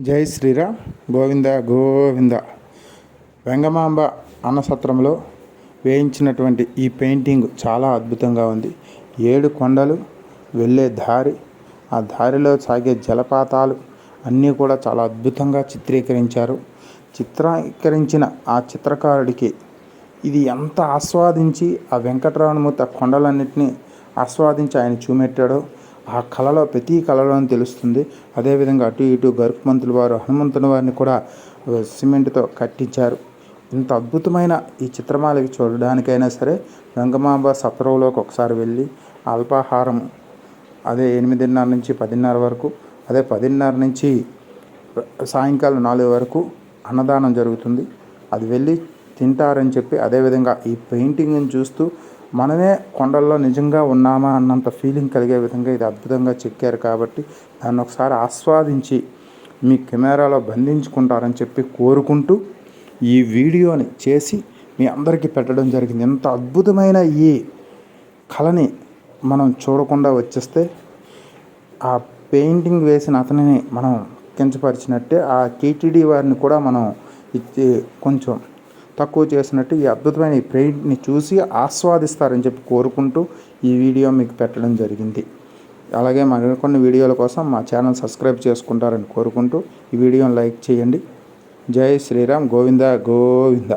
జై శ్రీరామ్. గోవింద గోవింద. వెంగమాంబ అన్నసత్రంలో వేయించినటువంటి ఈ పెయింటింగ్ చాలా అద్భుతంగా ఉంది. ఏడు కొండలు వెళ్ళే దారి ఆ దారిలో సాగే జలపాతాలు అన్నీ కూడా చాలా అద్భుతంగా చిత్రీకరించారు. చిత్రీకరించిన ఆ చిత్రకారుడికి ఇది ఎంత ఆస్వాదించి ఆ వెంకటరమణమూర్తి ఆ కొండలన్నింటినీ ఆస్వాదించి ఆయన చూపెట్టాడో ఆ కళలో ప్రతి కళలోనూ తెలుస్తుంది. అదేవిధంగా అటు ఇటు గరుకుమంతుల వారు హనుమంతుని వారిని కూడా సిమెంట్తో కట్టించారు. ఇంత అద్భుతమైన ఈ చిత్రమాలకి చూడడానికైనా సరే రంగమాంబ సత్రంలోకి ఒకసారి వెళ్ళి అల్పాహారం అదే ఎనిమిదిన్నర నుంచి పదిన్నర వరకు అదే పదిన్నర నుంచి సాయంకాలం నాలుగు వరకు అన్నదానం జరుగుతుంది. అది వెళ్ళి తింటారని చెప్పి అదేవిధంగా ఈ పెయింటింగ్ని చూస్తూ మనమే కొండల్లో నిజంగా ఉన్నామా అన్నంత ఫీలింగ్ కలిగే విధంగా ఇది అద్భుతంగా చెక్కారు కాబట్టి దాన్ని ఒకసారి ఆస్వాదించి మీ కెమెరాలో బంధించుకుంటారని చెప్పి కోరుకుంటూ ఈ వీడియోని చేసి మీ అందరికీ పెట్టడం జరిగింది. ఎంత అద్భుతమైన ఈ కళని మనం చూడకుండా వచ్చేస్తే ఆ పెయింటింగ్ వేసిన అతనిని మనం కించపరిచినట్టే ఆ టీటీడీ వారిని కూడా మనం ఇచ్చి కొంచెం తక్కువ చేసినట్టు ఈ అద్భుతమైన ఈ పెయింట్ని చూసి ఆస్వాదిస్తారని చెప్పి కోరుకుంటూ ఈ వీడియో మీకు పెట్టడం జరిగింది. అలాగే మరికొన్ని వీడియోల కోసం మా ఛానల్ సబ్స్క్రైబ్ చేసుకుంటారని కోరుకుంటూ ఈ వీడియోని లైక్ చేయండి. జై శ్రీరామ్ గోవింద గోవింద.